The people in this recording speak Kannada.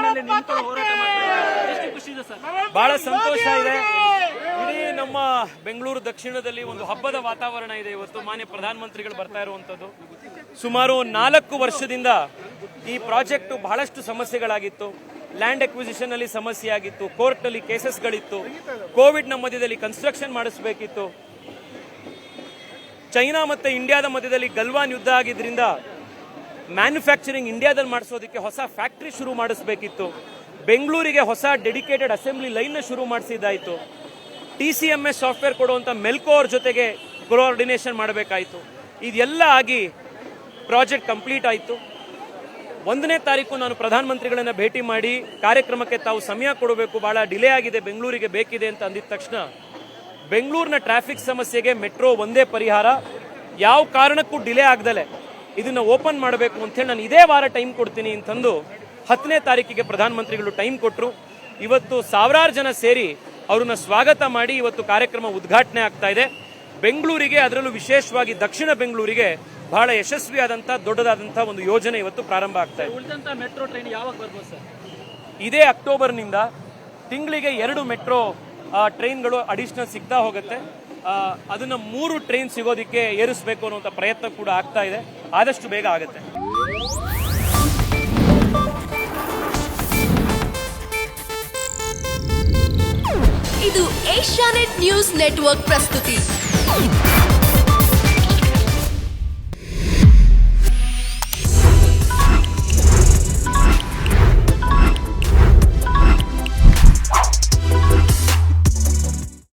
ನಿಂತ್ಕೊಂಡು ಹೋರಾಟ ಮಾಡ್ತಾರೆ. ಎಷ್ಟು ಖುಷಿ ಇದೆ ಸರ್. ಬಹಳ ಸಂತೋಷ ಇದೆ. ಇಡೀ ನಮ್ಮ ಬೆಂಗಳೂರು ದಕ್ಷಿಣದಲ್ಲಿ ಒಂದು ಹಬ್ಬದ ವಾತಾವರಣ ಇದೆ ಇವತ್ತು. ಮಾನ್ಯ ಪ್ರಧಾನಮಂತ್ರಿಗಳು ಬರ್ತಾ ಇರುವಂತದ್ದು ಸುಮಾರು ನಾಲ್ಕು ವರ್ಷದಿಂದ ಈ ಪ್ರಾಜೆಕ್ಟ್ ಬಹಳಷ್ಟು ಸಮಸ್ಯೆಗಳಾಗಿತ್ತು. ಲ್ಯಾಂಡ್ ಎಕ್ವಿಸಿಷನ್ ಅಲ್ಲಿ ಸಮಸ್ಯೆ ಆಗಿತ್ತು. ಕೋರ್ಟ್ನಲ್ಲಿ ಕೇಸಸ್ಗಳಿತ್ತು. ಕೋವಿಡ್ನ ಮಧ್ಯದಲ್ಲಿ ಕನ್ಸ್ಟ್ರಕ್ಷನ್ ಮಾಡಿಸಬೇಕಿತ್ತು. ಚೈನಾ ಮತ್ತೆ ಇಂಡಿಯಾದ ಮಧ್ಯದಲ್ಲಿ ಗಲ್ವಾನ್ ಯುದ್ಧ ಆಗಿದ್ರಿಂದ ಮ್ಯಾನುಫ್ಯಾಕ್ಚರಿಂಗ್ ಇಂಡಿಯಾದಲ್ಲಿ ಮಾಡಿಸೋದಕ್ಕೆ ಹೊಸ ಫ್ಯಾಕ್ಟ್ರಿ ಶುರು ಮಾಡಿಸ್ಬೇಕಿತ್ತು. ಬೆಂಗಳೂರಿಗೆ ಹೊಸ ಡೆಡಿಕೇಟೆಡ್ ಅಸೆಂಬ್ಲಿ ಲೈನ್ ಶುರು ಮಾಡಿಸಿದ್ದಾಯಿತು. T C M S software ಕೊಡುವಂಥ ಮೆಲ್ಕೋ ಅವ್ರ ಜೊತೆಗೆ ಕೋಆರ್ಡಿನೇಷನ್ ಮಾಡಬೇಕಾಯಿತು. ಇದೆಲ್ಲ ಆಗಿ ಪ್ರಾಜೆಕ್ಟ್ ಕಂಪ್ಲೀಟ್ ಆಯಿತು. ಒಂದನೇ ತಾರೀಕು ನಾನು ಪ್ರಧಾನಮಂತ್ರಿಗಳನ್ನು ಭೇಟಿ ಮಾಡಿ ಕಾರ್ಯಕ್ರಮಕ್ಕೆ ತಾವು ಸಮಯ ಕೊಡಬೇಕು ಭಾಳ ಡಿಲೇ ಆಗಿದೆ, ಬೆಂಗಳೂರಿಗೆ ಬೇಕಿದೆ ಅಂತ ಅಂದಿದ ತಕ್ಷಣ ಬೆಂಗಳೂರಿನ ಟ್ರಾಫಿಕ್ ಸಮಸ್ಯೆಗೆ ಮೆಟ್ರೋ ಒಂದೇ ಪರಿಹಾರ. ಯಾವ ಕಾರಣಕ್ಕೂ ಡಿಲೇ ಆಗ್ದಲೆ. ಇದನ್ನ ಓಪನ್ ಮಾಡಬೇಕು ಅಂತೇಳಿ ನಾನು ಇದೇ ವಾರ ಟೈಮ್ ಕೊಡ್ತೀನಿ ಅಂತಂದು ಹತ್ತನೇ ತಾರೀಕಿಗೆ ಪ್ರಧಾನಮಂತ್ರಿಗಳು ಟೈಮ್ ಕೊಟ್ಟರು ಇವತ್ತು ಸಾವಿರಾರು ಜನ ಸೇರಿ ಅವ್ರನ್ನ ಸ್ವಾಗತ ಮಾಡಿ ಇವತ್ತು ಕಾರ್ಯಕ್ರಮ ಉದ್ಘಾಟನೆ ಆಗ್ತಾ ಇದೆ. ಬೆಂಗಳೂರಿಗೆ ಅದರಲ್ಲೂ ವಿಶೇಷವಾಗಿ ದಕ್ಷಿಣ ಬೆಂಗಳೂರಿಗೆ ಬಹಳ ಯಶಸ್ವಿಯಾದಂಥ ದೊಡ್ಡದಾದಂಥ ಒಂದು ಯೋಜನೆ ಇವತ್ತು ಪ್ರಾರಂಭ ಆಗ್ತಾ ಇದೆ. ಮೆಟ್ರೋ ಟ್ರೈನ್ ಯಾವಾಗ ಬರ್ಬೋದು ಸರ್? ಇದೇ ಅಕ್ಟೋಬರ್ನಿಂದ ತಿಂಗಳಿಗೆ ಎರಡು ಮೆಟ್ರೋ ಟ್ರೈನ್ಗಳು ಅಡಿಷನಲ್ ಸಿಗ್ತಾ ಹೋಗುತ್ತೆ. ಅದನ್ನ ಮೂರು ಟ್ರೈನ್ ಸಿಗೋದಕ್ಕೆ ಏರಿಸಬೇಕು ಅನ್ನುವಂಥ ಪ್ರಯತ್ನ ಕೂಡ ಆಗ್ತಾ ಇದೆ. ಆದಷ್ಟು ಬೇಗ ಆಗುತ್ತೆ. ಇದು ಏಷ್ಯಾನೆಟ್ ನ್ಯೂಸ್ ನೆಟ್ವರ್ಕ್ ಪ್ರಸ್ತುತಿ.